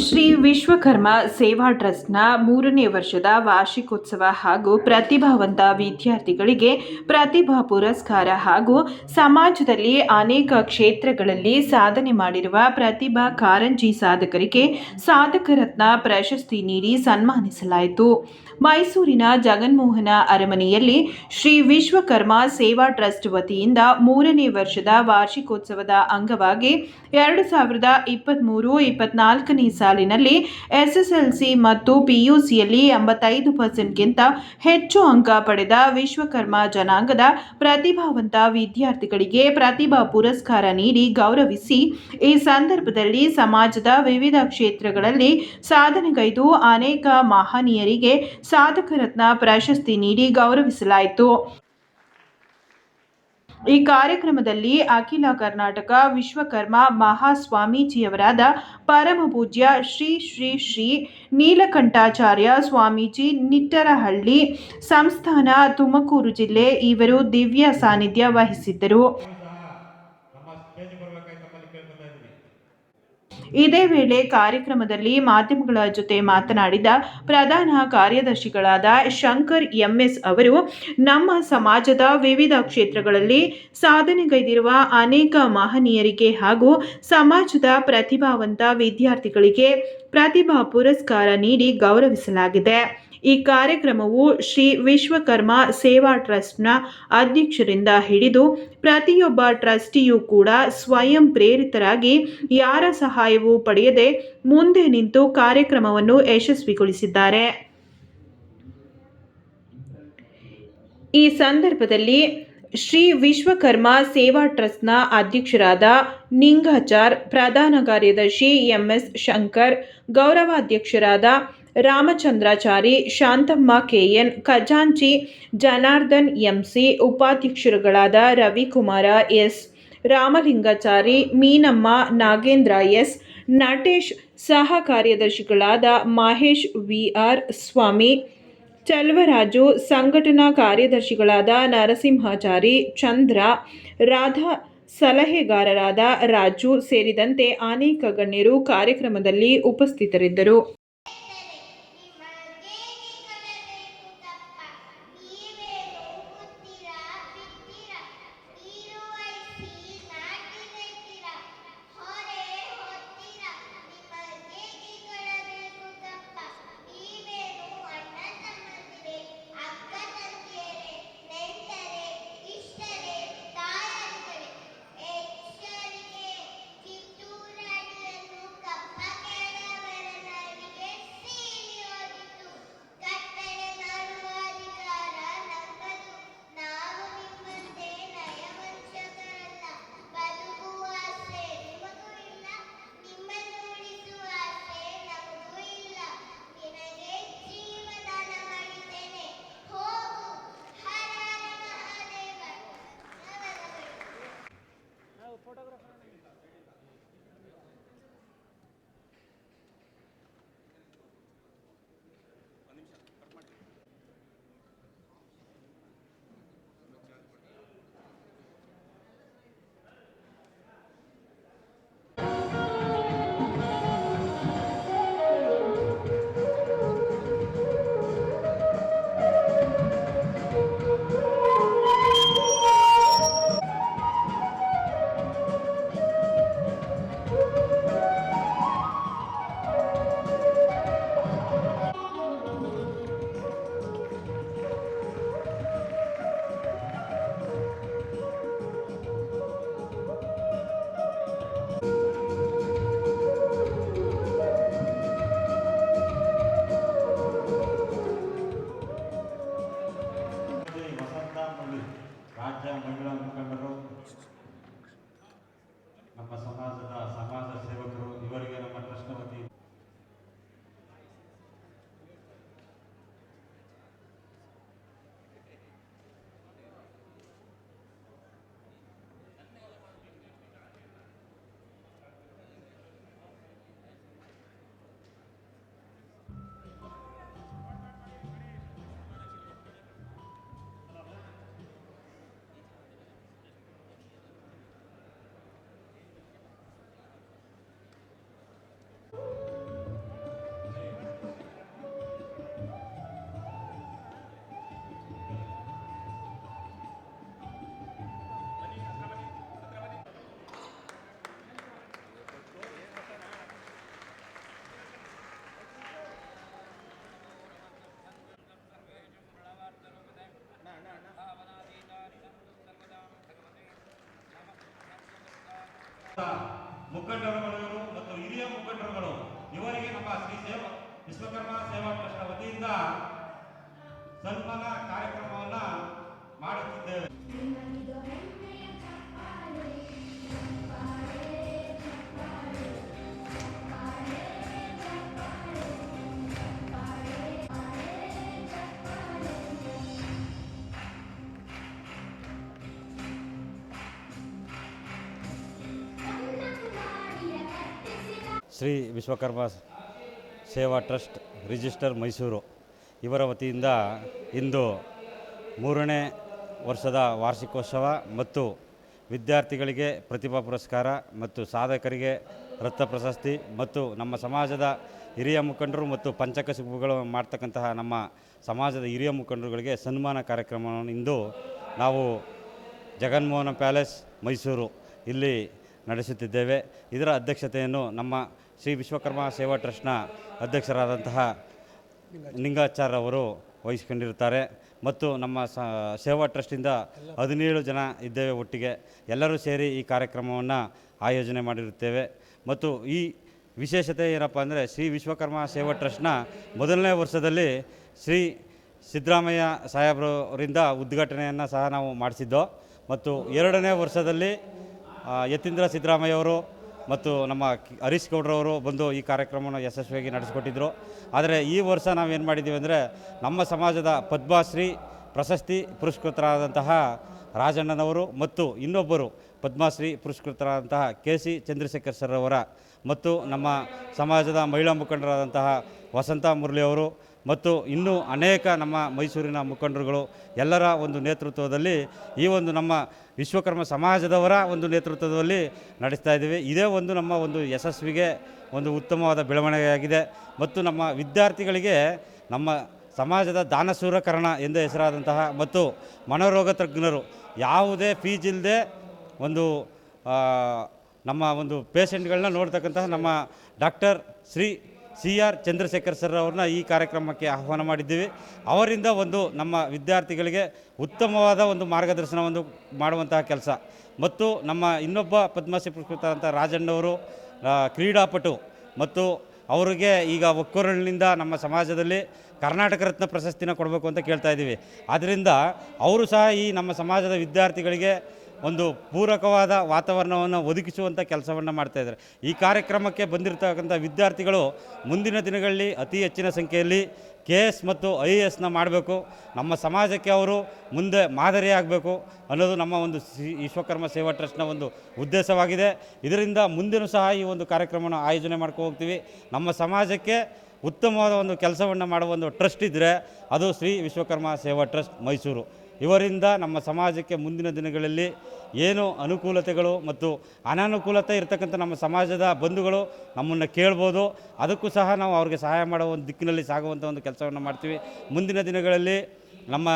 ಶ್ರೀ ವಿಶ್ವಕರ್ಮ ಸೇವಾ ಟ್ರಸ್ಟ್ನ ಮೂರನೇ ವರ್ಷದ ವಾರ್ಷಿಕೋತ್ಸವ ಹಾಗೂ ಪ್ರತಿಭಾವಂತ ವಿದ್ಯಾರ್ಥಿಗಳಿಗೆ ಪ್ರತಿಭಾ ಪುರಸ್ಕಾರ ಹಾಗೂ ಸಮಾಜದಲ್ಲಿ ಅನೇಕ ಕ್ಷೇತ್ರಗಳಲ್ಲಿ ಸಾಧನೆ ಮಾಡಿರುವ ಪ್ರತಿಭಾ ಕಾರಂಜಿ ಸಾಧಕರಿಗೆ ಸಾಧಕರತ್ನ ಪ್ರಶಸ್ತಿ ನೀಡಿ ಸನ್ಮಾನಿಸಲಾಯಿತು. ಮೈಸೂರಿನ ಜಗನ್ಮೋಹನ ಅರಮನೆಯಲ್ಲಿ ಶ್ರೀ ವಿಶ್ವಕರ್ಮ ಸೇವಾ ಟ್ರಸ್ಟ್ ವತಿಯಿಂದ ಮೂರನೇ ವರ್ಷದ ವಾರ್ಷಿಕೋತ್ಸವದ ಅಂಗವಾಗಿ ಎರಡು ಸಾವಿರದ ಇಪ್ಪತ್ತ್ಮೂರು ಇಪ್ಪತ್ನಾಲ್ಕನೇ ಸಾಲಿನಲ್ಲಿ ಎಸ್ಎಸ್ಎಲ್ಸಿ ಮತ್ತು ಪಿಯುಸಿಯಲ್ಲಿ ಎಂಬತ್ತೈದು ಪರ್ಸೆಂಟ್ಗಿಂತ ಹೆಚ್ಚು ಅಂಕ ಪಡೆದ ವಿಶ್ವಕರ್ಮ ಜನಾಂಗದ ಪ್ರತಿಭಾವಂತ ವಿದ್ಯಾರ್ಥಿಗಳಿಗೆ ಪ್ರತಿಭಾ ಪುರಸ್ಕಾರ ನೀಡಿ ಗೌರವಿಸಿ, ಈ ಸಂದರ್ಭದಲ್ಲಿ ಸಮಾಜದ ವಿವಿಧ ಕ್ಷೇತ್ರಗಳಲ್ಲಿ ಸಾಧನೆಗೈದು ಅನೇಕ ಮಹನೀಯರಿಗೆ ಸಾಧಕ ರತ್ನ ಪ್ರಶಸ್ತಿ ನೀಡಿ ಗೌರವಿಸಲಾಯಿತು. ಈ ಕಾರ್ಯಕ್ರಮದಲ್ಲಿ ಅಖಿಲ ಕರ್ನಾಟಕ ವಿಶ್ವಕರ್ಮ ಮಹಾಸ್ವಾಮೀಜಿಯವರಾದ ಪರಮಪೂಜ್ಯ ಶ್ರೀ ಶ್ರೀ ಶ್ರೀ ನೀಲಕಂಠಾಚಾರ್ಯ ಸ್ವಾಮೀಜಿ ನಿಟ್ಟರಹಳ್ಳಿ ಸಂಸ್ಥಾನ ತುಮಕೂರು ಜಿಲ್ಲೆ ಇವರು ದಿವ್ಯ ಸಾನ್ನಿಧ್ಯ ವಹಿಸಿದ್ದರು. ಇದೇ ವೇಳೆ ಕಾರ್ಯಕ್ರಮದಲ್ಲಿ ಮಾಧ್ಯಮಗಳ ಜೊತೆ ಮಾತನಾಡಿದ ಪ್ರಧಾನ ಕಾರ್ಯದರ್ಶಿಗಳಾದ ಶಂಕರ್ ಎಂಎಸ್ ಅವರು, ನಮ್ಮ ಸಮಾಜದ ವಿವಿಧ ಕ್ಷೇತ್ರಗಳಲ್ಲಿ ಸಾಧನೆಗೈದಿರುವ ಅನೇಕ ಮಹನೀಯರಿಗೆ ಹಾಗೂ ಸಮಾಜದ ಪ್ರತಿಭಾವಂತ ವಿದ್ಯಾರ್ಥಿಗಳಿಗೆ ಪ್ರತಿಭಾ ಪುರಸ್ಕಾರ ನೀಡಿ ಗೌರವಿಸಲಾಗಿದೆ. ಈ ಕಾರ್ಯಕ್ರಮವು ಶ್ರೀ ವಿಶ್ವಕರ್ಮ ಸೇವಾ ಟ್ರಸ್ಟ್ನ ಅಧ್ಯಕ್ಷರಿಂದ ಹಿಡಿದು ಪ್ರತಿಯೊಬ್ಬ ಟ್ರಸ್ಟಿಯೂ ಕೂಡ ಸ್ವಯಂ ಪ್ರೇರಿತರಾಗಿ ಯಾರ ಸಹಾಯವೂ ಪಡೆಯದೆ ಮುಂದೆ ನಿಂತು ಕಾರ್ಯಕ್ರಮವನ್ನು ಯಶಸ್ವಿಗೊಳಿಸಿದ್ದಾರೆ. ಈ ಸಂದರ್ಭದಲ್ಲಿ ಶ್ರೀ ವಿಶ್ವಕರ್ಮ ಸೇವಾ ಟ್ರಸ್ಟ್ನ ಅಧ್ಯಕ್ಷರಾದ ನಿಂಗಾಚಾರ್, ಪ್ರಧಾನ ಕಾರ್ಯದರ್ಶಿ ಎಂಎಸ್ ಶಂಕರ್, ಗೌರವಾಧ್ಯಕ್ಷರಾದ ರಾಮಚಂದ್ರಾಚಾರಿ, ಶಾಂತಮ್ಮ ಕೆಎನ್ ಖಜಾಂಚಿ, ಜನಾರ್ದನ್ ಎಂಸಿ ಉಪಾಧ್ಯಕ್ಷರುಗಳಾದ ರವಿಕುಮಾರ ಎಸ್, ರಾಮಲಿಂಗಾಚಾರಿ, ಮೀನಮ್ಮ, ನಾಗೇಂದ್ರ ಎಸ್, ನಟೇಶ್ ಸಹ ಕಾರ್ಯದರ್ಶಿಗಳಾದ ಮಹೇಶ್ ವಿಆರ್ ಸ್ವಾಮಿ, ಚಲ್ವರಾಜು, ಸಂಘಟನಾ ಕಾರ್ಯದರ್ಶಿಗಳಾದ ನರಸಿಂಹಾಚಾರಿ, ಚಂದ್ರ, ರಾಧಾ ಸಲಹೆಗಾರರಾದ ರಾಜು ಸೇರಿದಂತೆ ಅನೇಕ ಗಣ್ಯರು ಕಾರ್ಯಕ್ರಮದಲ್ಲಿ ಉಪಸ್ಥಿತರಿದ್ದರು. ಮುಖಂಡರುಗಳು ಮತ್ತು ಹಿರಿಯ ಮುಖಂಡರುಗಳು, ಇವರಿಗೆ ನಮ್ಮ ಶ್ರೀ ಸೇವಾ, ವಿಶ್ವಕರ್ಮ ಸೇವಾ ಟ್ರಸ್ಟ್ ವತಿಯಿಂದ ಸನ್ಮಾನ ಕಾರ್ಯಕ್ರಮವನ್ನ ಮಾಡುತ್ತಿದ್ದೇವೆ. ಶ್ರೀ ವಿಶ್ವಕರ್ಮ ಸೇವಾ ಟ್ರಸ್ಟ್ ರಿಜಿಸ್ಟರ್ ಮೈಸೂರು. ಇವರ ವತಿಯಿಂದ ಇಂದು ಮೂರನೇ ವರ್ಷದ ವಾರ್ಷಿಕೋತ್ಸವ ಮತ್ತು ವಿದ್ಯಾರ್ಥಿಗಳಿಗೆ ಪ್ರತಿಭಾ ಪುರಸ್ಕಾರ ಮತ್ತು ಸಾಧಕರಿಗೆ ರತ್ನ ಪ್ರಶಸ್ತಿ ಮತ್ತು ನಮ್ಮ ಸಮಾಜದ ಹಿರಿಯ ಮುಖಂಡರು ಮತ್ತು ಪಂಚಕಸುಬುಗಳು ಮಾಡ್ತಕ್ಕಂತಹ ನಮ್ಮ ಸಮಾಜದ ಹಿರಿಯ ಮುಖಂಡರುಗಳಿಗೆ ಸನ್ಮಾನ ಕಾರ್ಯಕ್ರಮವನ್ನು ಇಂದು ನಾವು ಜಗನ್ಮೋಹನ ಪ್ಯಾಲೇಸ್ ಮೈಸೂರು ಇಲ್ಲಿ ನಡೆಸುತ್ತಿದ್ದೇವೆ. ಇದರ ಅಧ್ಯಕ್ಷತೆಯನ್ನು ನಮ್ಮ ಶ್ರೀ ವಿಶ್ವಕರ್ಮ ಸೇವಾ ಟ್ರಸ್ಟ್ನ ಅಧ್ಯಕ್ಷರಾದಂತಹ ನಿಂಗಾಚಾರ್ ಅವರು ವಹಿಸಿಕೊಂಡಿರುತ್ತಾರೆ. ಮತ್ತು ನಮ್ಮ ಸ, ಸೇವಾ ಟ್ರಸ್ಟಿಂದ ಹದಿನೇಳು ಜನ ಇದ್ದೇವೆ ಒಟ್ಟಿಗೆ. ಎಲ್ಲರೂ ಸೇರಿ ಈ ಕಾರ್ಯಕ್ರಮವನ್ನು ಆಯೋಜನೆ ಮಾಡಿರುತ್ತೇವೆ. ಮತ್ತು ಈ ವಿಶೇಷತೆ ಏನಪ್ಪ ಅಂದರೆ ಶ್ರೀ ವಿಶ್ವಕರ್ಮ ಸೇವಾ ಟ್ರಸ್ಟ್ನ ಮೊದಲನೇ ವರ್ಷದಲ್ಲಿ ಶ್ರೀ ಸಿದ್ದರಾಮಯ್ಯ ಸಾಹೇಬ್ರವರಿಂದ ಉದ್ಘಾಟನೆಯನ್ನು ಸಹ ನಾವು ಮಾಡಿಸಿದ್ದೋ. ಮತ್ತು ಎರಡನೇ ವರ್ಷದಲ್ಲಿ ಯತೀಂದ್ರ ಸಿದ್ದರಾಮಯ್ಯವರು ಮತ್ತು ನಮ್ಮ ಹರೀಶ್ ಗೌಡ್ರವರು ಬಂದು ಈ ಕಾರ್ಯಕ್ರಮವನ್ನು ಯಶಸ್ವಿಯಾಗಿ ನಡೆಸಿಕೊಟ್ಟಿದ್ದರು ಆದರೆ ಈ ವರ್ಷ ನಾವೇನು ಮಾಡಿದ್ದೀವಿ ಅಂದರೆ ನಮ್ಮ ಸಮಾಜದ ಪದ್ಮಶ್ರೀ, ಪ್ರಶಸ್ತಿ ಪುರಸ್ಕೃತರಾದಂತಹ ರಾಜಣ್ಣನವರು ಮತ್ತು ಇನ್ನೊಬ್ಬರು ಪದ್ಮಶ್ರೀ ಪುರಸ್ಕೃತರಾದಂತಹ ಕೆ ಸಿ ಚಂದ್ರಶೇಖರ್ ಸರ್ ಅವರ ಮತ್ತು ನಮ್ಮ ಸಮಾಜದ ಮಹಿಳಾ ಮುಖಂಡರಾದಂತಹ ವಸಂತ ಮುರಳಿಯವರು ಮತ್ತು ಇನ್ನೂ ಅನೇಕ ನಮ್ಮ ಮೈಸೂರಿನ ಮುಖಂಡರುಗಳು ಎಲ್ಲರ ಒಂದು ನೇತೃತ್ವದಲ್ಲಿ ಈ ಒಂದು ನಮ್ಮ ವಿಶ್ವಕರ್ಮ ಸಮಾಜದವರ ಒಂದು ನೇತೃತ್ವದಲ್ಲಿ ನಡೆಸ್ತಾ ಇದ್ದೀವಿ. ಇದೇ ಒಂದು ನಮ್ಮ ಒಂದು ಯಶಸ್ವಿಗೆ ಒಂದು ಉತ್ತಮವಾದ ಬೆಳವಣಿಗೆಯಾಗಿದೆ. ಮತ್ತು ನಮ್ಮ ವಿದ್ಯಾರ್ಥಿಗಳಿಗೆ ನಮ್ಮ ಸಮಾಜದ ದಾನಸೂರಕರಣ ಎಂದು ಹೆಸರಾದಂತಹ ಮತ್ತು ಮನೋರೋಗ ತಜ್ಞರು ಯಾವುದೇ ಫೀಸ್ ಇಲ್ಲದೆ ಒಂದು ನಮ್ಮ ಒಂದು ಪೇಷೆಂಟ್ಗಳನ್ನ ನೋಡ್ತಕ್ಕಂತಹ ನಮ್ಮ doctor Shri C R Chandrashekhar sir ಅವ್ರನ್ನ ಈ ಕಾರ್ಯಕ್ರಮಕ್ಕೆ ಆಹ್ವಾನ ಮಾಡಿದ್ದೀವಿ. ಅವರಿಂದ ಒಂದು ನಮ್ಮ ವಿದ್ಯಾರ್ಥಿಗಳಿಗೆ ಉತ್ತಮವಾದ ಒಂದು ಮಾರ್ಗದರ್ಶನ ಒಂದು ಮಾಡುವಂತಹ ಕೆಲಸ. ಮತ್ತು ನಮ್ಮ ಇನ್ನೊಬ್ಬ ಪದ್ಮಶ್ರೀ ಪುರಸ್ಕೃತರಂಥ ರಾಜಣ್ಣವರು ಕ್ರೀಡಾಪಟು ಮತ್ತು ಅವರಿಗೆ ಈಗ ಒಕ್ಕೊರಳಿನಿಂದ ನಮ್ಮ ಸಮಾಜದಲ್ಲಿ ಕರ್ನಾಟಕ ರತ್ನ ಪ್ರಶಸ್ತಿನ ಕೊಡಬೇಕು ಅಂತ ಕೇಳ್ತಾ ಇದ್ದೀವಿ. ಆದ್ದರಿಂದ ಅವರು ಸಹ ಈ ನಮ್ಮ ಸಮಾಜದ ವಿದ್ಯಾರ್ಥಿಗಳಿಗೆ ಒಂದು ಪೂರಕವಾದ ವಾತಾವರಣವನ್ನು ಒದಗಿಸುವಂಥ ಕೆಲಸವನ್ನು ಮಾಡ್ತಾಯಿದ್ದಾರೆ ಈ ಕಾರ್ಯಕ್ರಮಕ್ಕೆ ಬಂದಿರತಕ್ಕಂಥ ವಿದ್ಯಾರ್ಥಿಗಳು ಮುಂದಿನ ದಿನಗಳಲ್ಲಿ ಅತಿ ಹೆಚ್ಚಿನ ಸಂಖ್ಯೆಯಲ್ಲಿ ಕೆ ಎಸ್ ಮತ್ತು ಐ ಎ ಎಸ್ನ ಮಾಡಬೇಕು. ನಮ್ಮ ಸಮಾಜಕ್ಕೆ ಅವರು ಮುಂದೆ ಮಾದರಿಯಾಗಬೇಕು ಅನ್ನೋದು ನಮ್ಮ ಒಂದು ವಿಶ್ವಕರ್ಮ ಸೇವಾ ಟ್ರಸ್ಟ್ನ ಒಂದು ಉದ್ದೇಶವಾಗಿದೆ. ಇದರಿಂದ ಮುಂದಿನ ಸಹ ಈ ಒಂದು ಕಾರ್ಯಕ್ರಮವನ್ನು ಆಯೋಜನೆ ಮಾಡ್ಕೊ ಹೋಗ್ತೀವಿ. ನಮ್ಮ ಸಮಾಜಕ್ಕೆ ಉತ್ತಮವಾದ ಒಂದು ಕೆಲಸವನ್ನು ಮಾಡುವ ಒಂದು ಟ್ರಸ್ಟ್ ಇದ್ದರೆ ಅದು ಶ್ರೀ ವಿಶ್ವಕರ್ಮ ಸೇವಾ ಟ್ರಸ್ಟ್ ಮೈಸೂರು. ಇವರಿಂದ ನಮ್ಮ ಸಮಾಜಕ್ಕೆ ಮುಂದಿನ ದಿನಗಳಲ್ಲಿ ಏನು ಅನುಕೂಲತೆಗಳು ಮತ್ತು ಅನಾನುಕೂಲತೆ ಇರತಕ್ಕಂಥ ನಮ್ಮ ಸಮಾಜದ ಬಂಧುಗಳು ನಮ್ಮನ್ನು ಕೇಳ್ಬೋದು. ಅದಕ್ಕೂ ಸಹ ನಾವು ಅವ್ರಿಗೆ ಸಹಾಯ ಮಾಡೋ ಒಂದು ದಿಕ್ಕಿನಲ್ಲಿ ಸಾಗುವಂಥ ಒಂದು ಕೆಲಸವನ್ನು ಮಾಡ್ತೀವಿ. ಮುಂದಿನ ದಿನಗಳಲ್ಲಿ ನಮ್ಮ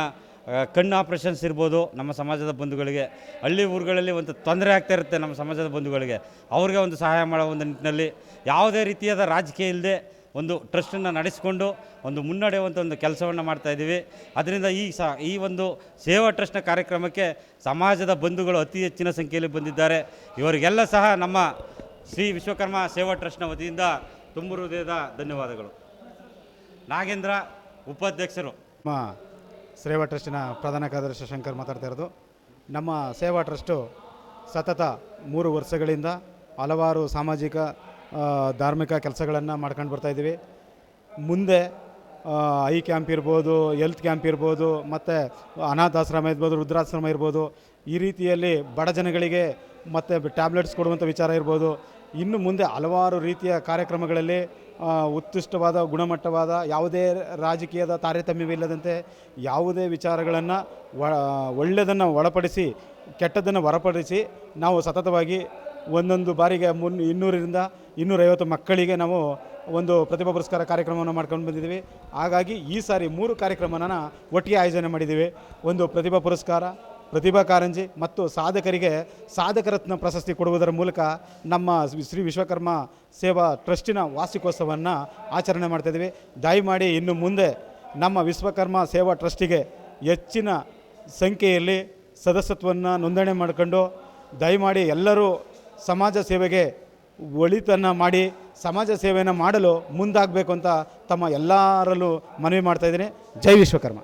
ಕಣ್ಣು ಆಪ್ರೇಷನ್ಸ್ ಇರ್ಬೋದು ನಮ್ಮ ಸಮಾಜದ ಬಂಧುಗಳಿಗೆ. ಹಳ್ಳಿ ಊರುಗಳಲ್ಲಿ ಒಂದು ತೊಂದರೆ ಆಗ್ತಾ ಇರುತ್ತೆ ನಮ್ಮ ಸಮಾಜದ ಬಂಧುಗಳಿಗೆ. ಅವ್ರಿಗೆ ಒಂದು ಸಹಾಯ ಮಾಡೋ ಒಂದು ನಿಟ್ಟಿನಲ್ಲಿ. ಯಾವುದೇ ರೀತಿಯಾದ ರಾಜಕೀಯ ಇಲ್ಲದೆ ಒಂದು ಟ್ರಸ್ಟನ್ನು ನಡೆಸಿಕೊಂಡು ಒಂದು ಮುನ್ನಡೆಯುವಂಥ ಒಂದು ಕೆಲಸವನ್ನು ಮಾಡ್ತಾ ಇದ್ದೀವಿ. ಅದರಿಂದ ಈ ಸ, ಈ ಒಂದು ಸೇವಾ ಟ್ರಸ್ಟ್ನ ಕಾರ್ಯಕ್ರಮಕ್ಕೆ ಸಮಾಜದ ಬಂಧುಗಳು ಅತಿ ಹೆಚ್ಚಿನ ಸಂಖ್ಯೆಯಲ್ಲಿ ಬಂದಿದ್ದಾರೆ. ಇವರಿಗೆಲ್ಲ ಸಹ ನಮ್ಮ ಶ್ರೀ ವಿಶ್ವಕರ್ಮ ಸೇವಾ ಟ್ರಸ್ಟ್ನ ವತಿಯಿಂದ ತುಂಬ ಹೃದಯದ ಧನ್ಯವಾದಗಳು. ನಾಗೇಂದ್ರ ಉಪಾಧ್ಯಕ್ಷರು. ನಮ್ಮ ಸೇವಾ ಟ್ರಸ್ಟಿನ ಪ್ರಧಾನ ಕಾರ್ಯದರ್ಶಿ ಶಂಕರ್ ಮಾತಾಡ್ತಾ ಇರೋದು. ನಮ್ಮ ಸೇವಾ ಟ್ರಸ್ಟು ಸತತ ಮೂರು ವರ್ಷಗಳಿಂದ ಹಲವಾರು ಸಾಮಾಜಿಕ ಧಾರ್ಮಿಕ ಕೆಲಸಗಳನ್ನು ಮಾಡ್ಕೊಂಡು ಬರ್ತಾ ಇದ್ದೀವಿ. ಮುಂದೆ ಐ ಕ್ಯಾಂಪ್ ಇರ್ಬೋದು ಹೆಲ್ತ್ ಕ್ಯಾಂಪ್ ಇರ್ಬೋದು, ಮತ್ತು ಅನಾಥಾಶ್ರಮ ಇರ್ಬೋದು, ವೃದ್ಧಾಶ್ರಮ ಇರ್ಬೋದು, ಈ ರೀತಿಯಲ್ಲಿ ಬಡ ಜನಗಳಿಗೆ ಮತ್ತು ಟ್ಯಾಬ್ಲೆಟ್ಸ್ ಕೊಡುವಂಥ ವಿಚಾರ ಇರ್ಬೋದು. ಇನ್ನು ಮುಂದೆ ಹಲವಾರು ರೀತಿಯ ಕಾರ್ಯಕ್ರಮಗಳಲ್ಲಿ ಉತ್ಕೃಷ್ಟವಾದ, ಗುಣಮಟ್ಟವಾದ, ಯಾವುದೇ ರಾಜಕೀಯದ ತಾರತಮ್ಯವಿಲ್ಲದಂತೆ ಯಾವುದೇ ವಿಚಾರಗಳನ್ನು ಒಳ್ಳೆಯದನ್ನು ಒಳಪಡಿಸಿ, ಕೆಟ್ಟದನ್ನು ಹೊರಪಡಿಸಿ, ನಾವು ಸತತವಾಗಿ ಒಂದೊಂದು ಬಾರಿಗೆ ಮುನ್ ಇನ್ನೂರರಿಂದ ಇನ್ನೂರೈವತ್ತು ಮಕ್ಕಳಿಗೆ ನಾವು ಒಂದು ಪ್ರತಿಭಾ ಪುರಸ್ಕಾರ ಕಾರ್ಯಕ್ರಮವನ್ನು ಮಾಡ್ಕೊಂಡು ಬಂದಿದ್ದೀವಿ. ಹಾಗಾಗಿ ಈ ಸಾರಿ ಮೂರು ಕಾರ್ಯಕ್ರಮನ ಒಟ್ಟಿಗೆ ಆಯೋಜನೆ ಮಾಡಿದ್ದೀವಿ. ಒಂದು ಪ್ರತಿಭಾ ಪುರಸ್ಕಾರ, ಪ್ರತಿಭಾ ಕಾರಂಜಿ ಮತ್ತು ಸಾಧಕರಿಗೆ ಸಾಧಕರತ್ನ ಪ್ರಶಸ್ತಿ ಕೊಡುವುದರ ಮೂಲಕ ನಮ್ಮ ಶ್ರೀ ವಿಶ್ವಕರ್ಮ ಸೇವಾ ಟ್ರಸ್ಟಿನ ವಾರ್ಷಿಕೋತ್ಸವವನ್ನು ಆಚರಣೆ ಮಾಡ್ತಾಯಿದ್ದೀವಿ ದಯಮಾಡಿ ಇನ್ನು ಮುಂದೆ ನಮ್ಮ ವಿಶ್ವಕರ್ಮ ಸೇವಾ ಟ್ರಸ್ಟಿಗೆ ಹೆಚ್ಚಿನ ಸಂಖ್ಯೆಯಲ್ಲಿ ಸದಸ್ಯತ್ವವನ್ನು ನೋಂದಣಿ ಮಾಡಿಕೊಂಡು ದಯಮಾಡಿ ಎಲ್ಲರೂ ಸಮಾಜ ಸೇವೆಗೆ ಒಳಿತನ್ನು ಮಾಡಿ, ಸಮಾಜ ಸೇವೆಯನ್ನು ಮಾಡಲು ಮುಂದಾಗಬೇಕು ಅಂತ ತಮ್ಮ ಎಲ್ಲರಲ್ಲೂ ಮನವಿ ಮಾಡ್ತಾಯಿದ್ದೀನಿ ಜೈ ವಿಶ್ವಕರ್ಮ.